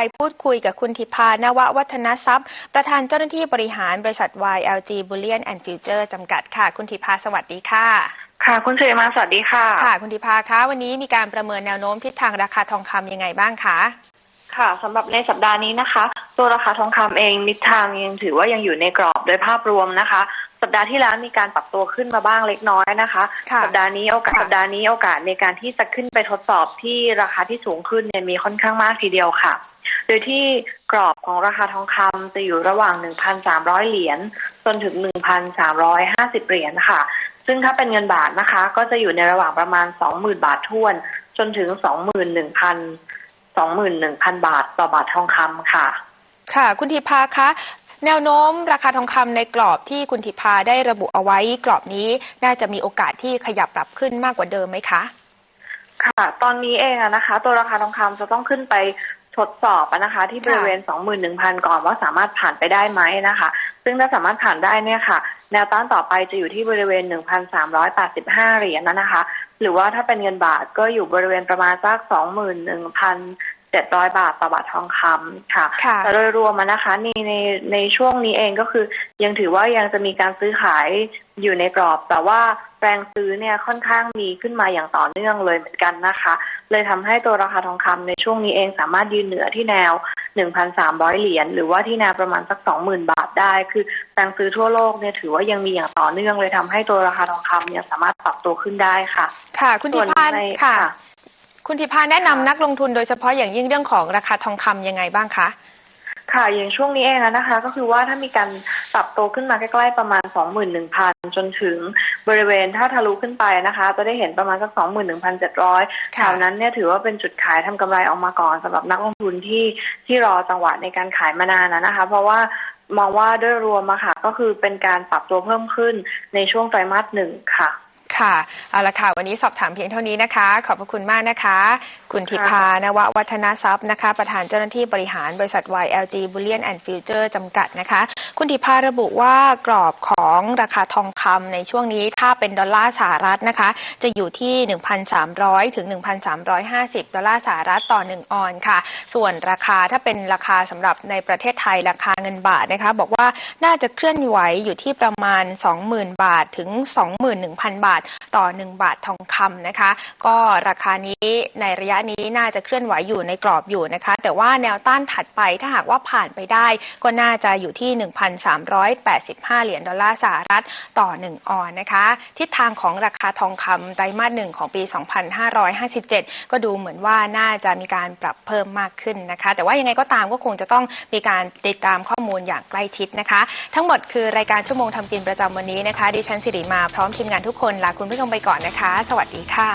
ไปพูดคุยกับคุณธิพานววัฒนทรัพย์ ประธานเจ้าหน้าที่บริหารบริษัท YLG Bullion and Future จำกัดค่ะ คุณธิพาสวัสดีค่ะ ค่ะ คุณสิริมาสวัสดีค่ะ ค่ะ คุณธิพาคะวันนี้มีการประเมินแนวโน้มทิศทางราคาทองคำยังไงบ้างคะค่ะสำหรับในสัปดาห์นี้นะคะ ตัวราคาทองคำเองมิดทางยังถือว่ายังอยู่ในกรอบโดยภาพรวมนะคะ สัปดาห์ที่แล้วมีการปรับตัวขึ้นมาบ้างเล็กน้อยนะคะค่ะสัปดาห์นี้โอกาสค่ะสัปดาห์นี้โอกาสในการที่จะขึ้นไปทดสอบที่ราคาที่สูงขึ้นเนี่ยมีค่อนข้างมากทีเดียวค่ะ โดยที่กรอบของราคาทองคำจะอยู่ระหว่าง 1,300 เหรียญจนถึง 1,350 เหรียญค่ะ ซึ่งถ้าเป็นเงินบาทนะคะ ก็จะอยู่ในระหว่างประมาณ 20,000 บาททวน จนถึง 21,000 21,000 บาทต่อบาททองคำค่ะ ค่ะ คุณธิพาคะแนวโน้มราคาทองคำในกรอบที่คุณธิพาได้ระบุเอาไว้กรอบนี้น่าจะมีโอกาสที่ขยับปรับขึ้นมากกว่าเดิมไหมคะ ค่ะ ตอนนี้เองอะนะคะ ตัวราคาทองคำจะต้องขึ้นไป ทดสอบอะนะคะ ที่บริเวณ 21,000 ก่อนว่าสามารถผ่านไปได้ไหมนะคะ ซึ่งถ้าสามารถผ่านได้เนี่ยค่ะ แนวต้านต่อไปจะอยู่ที่บริเวณ 1,385 เหรียญนะคะ หรือว่าถ้าเป็นเงินบาทก็อยู่บริเวณประมาณสัก 21,700บาทต่อบาททองคำค่ะค่ะแต่โดยรวมอะนะคะในในในช่วงนี้เองก็คือ ยังถือว่ายังจะมีการซื้อขายอยู่ในกรอบ แต่ว่าแรงซื้อเนี่ยค่อนข้างมีขึ้นมาอย่างต่อเนื่องเลยเหมือนกันนะคะ เลยทำให้ตัวราคาทองคำในช่วงนี้เองสามารถยืนเหนือที่แนว 1,300 เหรียญหรือว่าที่แนวประมาณสัก 20,000 บาทได้ คือแรงซื้อทั่วโลกเนี่ยถือว่ายังมีอย่างต่อเนื่องเลยทำให้ตัวราคาทองคำเนี่ยสามารถปรับตัวขึ้นได้ค่ะ ค่ะ คุณธิส่วนพาในค่ะ ค่ะคุณธิพาแนะนำค่ะนักลงทุนโดยเฉพาะอย่างยิ่งเรื่องของราคาทองคำยังไงบ้างคะค่ะอย่างช่วงนี้เองอะนะคะ ก็คือว่าถ้ามีการปรับตัวขึ้นมาใกล้ๆประมาณ 21,000 จนถึงบริเวณถ้าทะลุขึ้นไปนะคะ จะได้เห็นประมาณสัก 21,700แถค่ะวนั้นเนี่ยถือว่าเป็นจุดขายทำกำไรออกมาก่อนสำหรับนักลงทุนที่ที่รอจังหวะในการขายมานานนะนะคะ เพราะว่ามองว่าด้วยรวมอะค่ะก็คือเป็นการปรับตัวเพิ่มขึ้นในช่วงไตรมาสหนึ่งค่ะ ค่ะเอาละค่ะวันนี้สอบถามเพียงเท่านี้นะคะ ขอบพระคุณมากนะคะ คุณทิพานววัฒนทรัพย์นะคะ ประธานเจ้าหน้าที่บริหารบริษัท YLG Bullion and Future จำกัดนะคะ คุณทิพาระบุว่ากรอบของราคาทองคำในช่วงนี้ถ้าเป็นดอลลาร์สหรัฐนะคะ จะอยู่ที่ 1,300 ถึง 1,350 ดอลลาร์สหรัฐต่อ 1 ออนซ์ค่ะ ส่วนราคาถ้าเป็นราคาสำหรับในประเทศไทยราคาเงินบาทนะคะ บอกว่าน่าจะเคลื่อนไหวอยู่ที่ประมาณ 20,000 บาทถึง 21,000 บาทต่อ 1 บาททองคำนะคะ ก็ราคานี้ในระยะนี้น่าจะเคลื่อนไหวอยู่ในกรอบอยู่นะคะ แต่ว่าแนวต้านถัดไปถ้าหากว่าผ่านไปได้ ก็น่าจะอยู่ที่ 1,385 เหรียญดอลลาร์สหรัฐต่อ 1 ออนนะคะ ทิศทางของราคาทองคำไตรมาสหนึ่งของปี 2557 ก็ดูเหมือนว่าน่าจะมีการปรับเพิ่มมากขึ้นนะคะ แต่ว่ายังไงก็ตามก็คงจะต้องมีการติดตามข้อมูลอย่างใกล้ชิดนะคะ ทั้งหมดคือรายการชั่วโมงทำกินประจำวันนี้นะคะ ดิฉันสิริมาพร้อมทีมงานทุกคนลาคุณผู้ชมไปก่อนนะคะ สวัสดีค่ะ